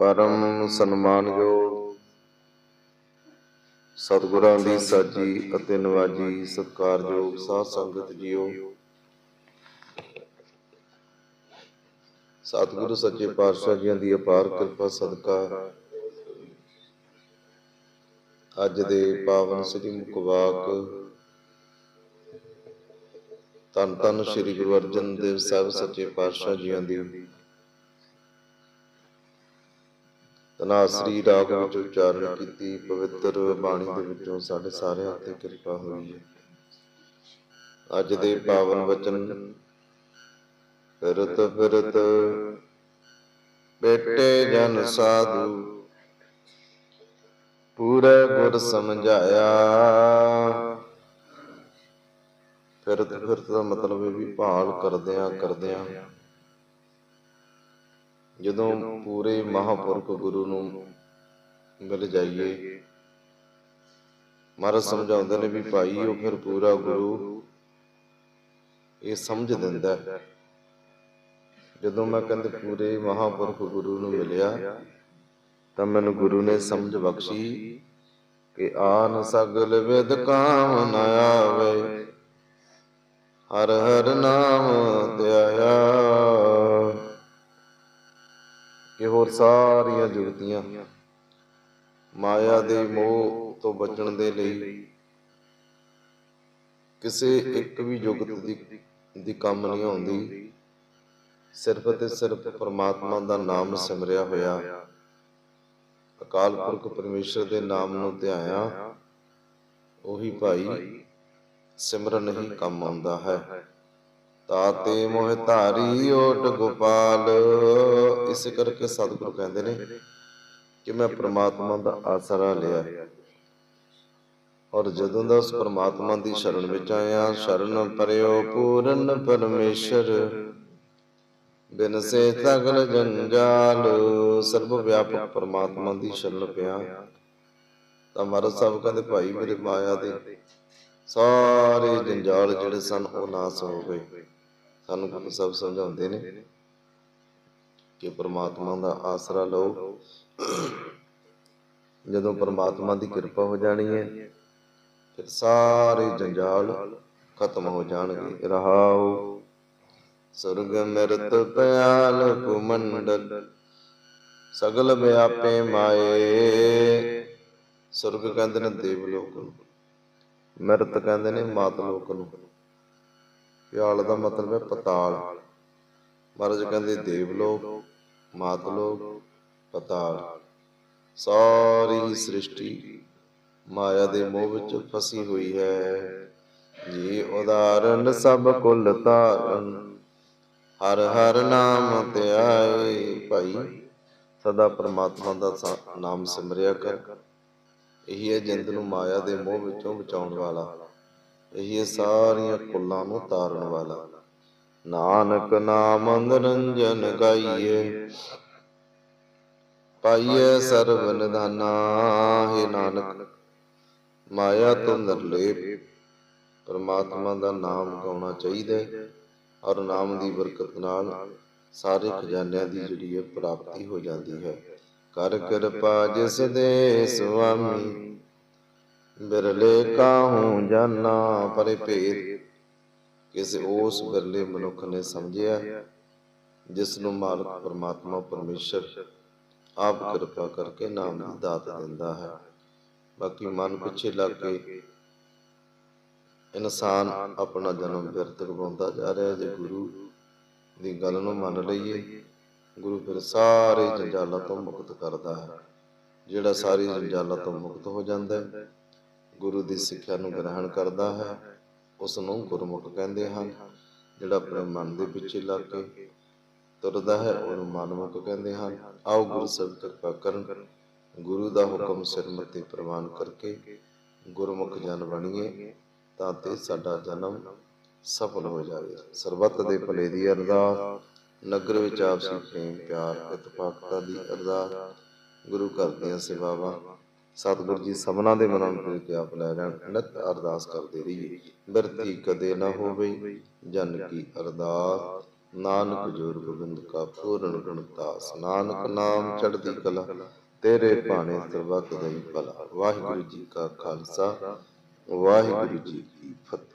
ਪਰਮ ਸਨਮਾਨਯੋਗ ਸਤਿਗੁਰਾਂ ਦੀ ਸਾਜੀ ਅਤੇ ਨਵਾਜੀ ਸਤਿਕਾਰਯੋਗ ਸਾਧ ਸੰਗਤ ਜੀਓ। ਸਤਿਗੁਰੂ ਸੱਚੇ ਪਾਤਸ਼ਾਹ ਜੀਆਂ ਦੀ ਅਪਾਰ ਕਿਰਪਾ, ਸਦਕਾ। ਅੱਜ ਦੇ ਪਾਵਨ ਸ੍ਰੀ ਮੁਖਵਾਕ ਧੰਨ ਧੰਨ ਸ੍ਰੀ ਗੁਰੂ ਅਰਜਨ ਦੇਵ ਸਾਹਿਬ ਸੱਚੇ ਪਾਤਸ਼ਾਹ ਜੀਆਂ ਦੀ ਤਨਾਸਰੀ ਰਾਗ ਵਿੱਚ ਉਚਾਰਨ ਕੀਤੀ ਪਵਿੱਤਰ ਬਾਣੀ ਦੇ ਵਿੱਚੋਂ ਸਾਡੇ ਸਾਰਿਆਂ ਤੇ ਕਿਰਪਾ ਹੋਈ ਹੈ। ਅੱਜ ਦੇ ਪਾਵਨ ਵਚਨ ਫਿਰਤ ਫਿਰਤ ਬੇਟੇ ਜਨ ਸਾਧੂ ਪੂਰੇ ਗੁਰ ਸਮਝਾਇਆ। ਫਿਰਤ ਫਿਰਤ ਦਾ ਮਤਲਬ ਹੈ ਵੀ ਭਾਲ ਕਰਦਿਆਂ ਕਰਦਿਆਂ ਜਦੋਂ ਪੂਰੇ ਮਹਾਪੁਰਖ ਗੁਰੂ ਨੂੰ ਮਿਲ ਜਾਈਏ। ਮਹਾਰਾਜ ਸਮਝਾਉਂਦੇ ਨੇ ਵੀ ਭਾਈ ਉਹ ਫਿਰ ਪੂਰਾ ਗੁਰੂ ਇਹ ਸਮਝ ਦਿੰਦਾ। ਜਦੋਂ ਮੈਂ ਕਹਿੰਦੇ ਪੂਰੇ ਮਹਾਪੁਰਖ ਗੁਰੂ ਨੂੰ ਮਿਲਿਆ ਤਾਂ ਮੈਨੂੰ ਗੁਰੂ ਨੇ ਸਮਝ ਬਖਸ਼ੀ ਕਿ ਆਨ ਸਗਲ ਵਿਦ ਕਾਮ ਨ ਆਵੇ। ਹਰ ਹਰ ਨਾਮ ਧਿਆਇਆ ਹੋਰ ਸਾਰੀਆਂ ਜੁਗਤੀਆਂ। ਮਾਇਆ ਦੇ ਮੋਹ ਤੋਂ ਬਚਣ ਦੇ ਲਈ ਕਿਸੇ ਇੱਕ ਵੀ ਜੁਗਤ ਦੀ ਦੀ ਕੰਮ ਨਹੀਂ ਆਉਂਦੀ। ਸਿਰਫ ਤੇ ਸਿਰਫ ਪਰਮਾਤਮਾ ਦਾ ਨਾਮ ਸਿਮਰਿਆ ਹੋਇਆ। ਅਕਾਲ ਪੁਰਖ ਪਰਮੇਸ਼ਰ ਦੇ ਨਾਮ ਨੂੰ ਧਿਆਇਆ। ਉਹੀ ਭਾਈ ਸਿਮਰਨ ਹੀ ਕੰਮ ਆਉਂਦਾ ਹੈ। ਤਾਤੇ ਮੋਹ ਧਾਰੀ ਓਟ ਗੋਪਾਲ। ਇਸ ਕਰਕੇ ਸਤਿਗੁਰੂ ਕਹਿੰਦੇ ਨੇ ਕਿ ਮੈਂ ਪ੍ਰਮਾਤਮਾ ਦਾ ਆਸਰਾ ਲਿਆ। ਔਰ ਜਦੋਂ ਦਾ ਉਸ ਪ੍ਰਮਾਤਮਾ ਦੀ ਸ਼ਰਨ ਵਿੱਚ ਆਇਆ, ਸ਼ਰਨ ਪਰਿਓ ਪੂਰਨ ਪਰਮੇਸ਼ਰ। ਬਿਨ ਸੇ ਤਗਲ ਜੰਜਾਲ, ਸਰਬ ਵਿਆਪਕ ਪ੍ਰਮਾਤਮਾ ਦੀ ਸ਼ਰਨ ਪਿਆ। ਤਾਂ ਮਹਾਰਾਜ ਸਾਹਿਬ ਕਹਿੰਦੇ, ਭਾਈ ਮੇਰੇ ਮਾਇਆ ਦੇ ਸਾਰੇ ਜੰਜਾਲ ਜਿਹੜੇ ਸਨ, ਉਹ ਨਾਸ ਹੋ ਗਏ। ਸਾਨੂੰ ਗੁਰੂ ਸਾਹਿਬ ਸਮਝਾਉਂਦੇ ਨੇ ਕਿ ਪ੍ਰਮਾਤਮਾ ਦਾ ਆਸਰਾ ਲਓ। ਜਦੋਂ ਪ੍ਰਮਾਤਮਾ ਦੀ ਕਿਰਪਾ ਹੋ ਜਾਣੀ ਹੈ, ਫਿਰ ਸਾਰੇ ਜੰਜਾਲ ਖਤਮ ਹੋ ਜਾਣਗੇ। ਰਹਾਉ ਸੁਰਗ ਮਿਰਤ ਪਿਆਲ ਕੁਮੰਡਲ ਸਗਲ ਵਿਆਪੇ ਮਾਏ। ਸੁਰਗ ਕਹਿੰਦੇ ਨੇ ਦੇਵ ਲੋਕ ਨੂੰ, ਮਿਰਤ ਕਹਿੰਦੇ ਨੇ ਮਾਤ ਲੋਕ ਨੂੰ। ਪਿਆਲ ਦਾ ਮਤਲਬ ਹੈ ਪਤਾਲ। ਮਹਾਰਾਜ ਕਹਿੰਦੇ ਦੇਵਲੋਕ ਮਾਤ ਲੋਕ, ਪਤਾਲ। ਸਾਰੀ ਸ੍ਰਿਸ਼ਟੀ ਮਾਇਆ ਦੇ ਮੋਹ ਵਿੱਚ ਫਸੀ ਹੋਈ ਹੈ। ਜੀ ਉਦਾਹਰਨ ਸਭ ਕੁਲ ਤਾਰਨ ਹਰ ਹਰ ਨਾਮ ਧਿਆਏ ਭਾਈ। ਸਦਾ ਪ੍ਰਮਾਤਮਾ ਦਾ ਨਾਮ ਸਿਮਰਿਆ ਕਰ। ਇਹੀ ਹੈ ਜਿੰਦ ਨੂੰ ਮਾਇਆ ਦੇ ਮੋਹ ਵਿੱਚੋਂ ਬਚਾਉਣ ਵਾਲਾ। ਇਹੀ ਸਾਰੀਆਂ ਕੁੱਲਾਂ ਨੂੰ ਤਾਰਨ ਵਾਲਾ। ਨਾਨਕ ਨਾਮ ਨਿਰੰਜਨ ਗਾਈਏ, ਪਾਈਏ ਸਰਬ ਨਿਧਾਨਾ, ਹੈ ਨਾਨਕ। ਮਾਇਆ ਤੋਂ ਨਿਰਲੇਪ, ਪਰਮਾਤਮਾ ਦਾ ਨਾਮ ਗਾਉਣਾ ਚਾਹੀਦਾ ਹੈ ਔਰ ਨਾਮ ਦੀ ਬਰਕਤ ਨਾਲ ਸਾਰੇ ਖਜ਼ਾਨਿਆਂ ਦੀ ਜਿਹੜੀ ਹੈ ਪ੍ਰਾਪਤੀ ਹੋ ਜਾਂਦੀ ਹੈ। ਕਰ ਕਿਰਪਾ ਜਿਸ ਦੇ ਸੁਆਮੀ ਬਿਰਲੇ ਕਾਹੂ ਜਾਨਾ ਪਰੇ ਭੇਦ ਕਿਸੇ ਉਸ ਬਿਰਲੇ ਮਨੁੱਖ ਨੇ ਸਮਝਿਆ ਜਿਸ ਨੂੰ ਮਾਲਕ ਪਰਮਾਤਮਾ ਪਰਮੇਸ਼ਰ ਆਪ ਕਿਰਪਾ ਕਰਕੇ ਨਾਮ ਦੀ ਦਾਤ ਦਿੰਦਾ ਹੈ। ਬਾਕੀ ਮਨ ਪਿੱਛੇ ਲੱਗ ਕੇ ਇਨਸਾਨ ਆਪਣਾ ਜਨਮ ਵਿਅਰਥ ਗਵਾਉਂਦਾ ਜਾ ਰਿਹਾ ਜੇ ਗੁਰੂ ਦੀ ਗੱਲ ਨੂੰ ਮੰਨ ਲਈਏ, ਗੁਰੂ ਫਿਰ ਸਾਰੇ ਜੰਜਾਲਾਂ ਤੋਂ ਮੁਕਤ ਕਰਦਾ ਹੈ। ਜਿਹੜਾ ਸਾਰੀ ਜੰਜਾਲਾਂ ਤੋਂ ਮੁਕਤ ਹੋ ਜਾਂਦਾ ਹੈ ਗੁਰੂ ਦੀ ਸਿੱਖਿਆ ਨੂੰ ਗ੍ਰਹਿਣ ਕਰਦਾ ਹੈ ਉਸ ਨੂੰ ਗੁਰਮੁਖ ਕਹਿੰਦੇ ਹਨ, ਜਿਹੜਾ ਆਪਣੇ ਮਨ ਦੇ ਪਿੱਛੇ ਲੱਗ ਕੇ ਤੁਰਦਾ ਹੈ, ਉਹਨੂੰ ਮਨਮੁਖ ਕਹਿੰਦੇ ਹਨ। ਆਓ ਗੁਰੂ ਸਾਹਿਬ ਕਿਰਪਾ ਕਰਨ, ਗੁਰੂ ਦਾ ਹੁਕਮ ਸਿਰ ਮੱਥੇ ਪ੍ਰਵਾਨ ਕਰਕੇ ਗੁਰਮੁਖ ਜਨ ਬਣੀਏ, ਤਾਂ ਤੇ ਸਾਡਾ ਜਨਮ ਸਫਲ ਹੋ ਜਾਵੇ। ਸਰਬੱਤ ਦੇ ਭਲੇ ਦੀ ਅਰਦਾਸ, ਨਗਰ ਵਿੱਚ ਆਪਸੀ ਪ੍ਰੇਮ, ਪਿਆਰ ਇਤਫਾਕਤਾ ਦੀ ਅਰਦਾਸ, ਗੁਰੂ ਘਰ ਦੀਆਂ ਸੇਵਾਵਾਂ ਸਤਿਗੁਰੂ ਜੀ ਸਭਨਾ ਦੇ ਮਨਾਂ ਨੂੰ ਤੇ ਆਪ ਲੈ ਜਾਣ ਨਿਤ ਅਰਦਾਸ ਕਰਦੇ ਰਹੀਏ। ਬਿਰਤੀ ਕਦੇ ਨਾ ਹੋਵੇ, ਜਨ ਕੀ ਅਰਦਾਸ। ਨਾਨਕ ਜੋਰ ਗੋਬਿੰਦ ਕਾ ਪੂਰਨ ਗੁਣਦਾਸ ਨਾਨਕ ਨਾਮ ਚੜ੍ਹਦੀ ਕਲਾ, ਤੇਰੇ ਭਾਣੇ ਸਰਬੱਤ ਦਾ ਭਲਾ। ਵਾਹਿਗੁਰੂ ਜੀ ਕਾ ਖਾਲਸਾ, ਵਾਹਿਗੁਰੂ ਜੀ ਕੀ ਫਤਿਹ।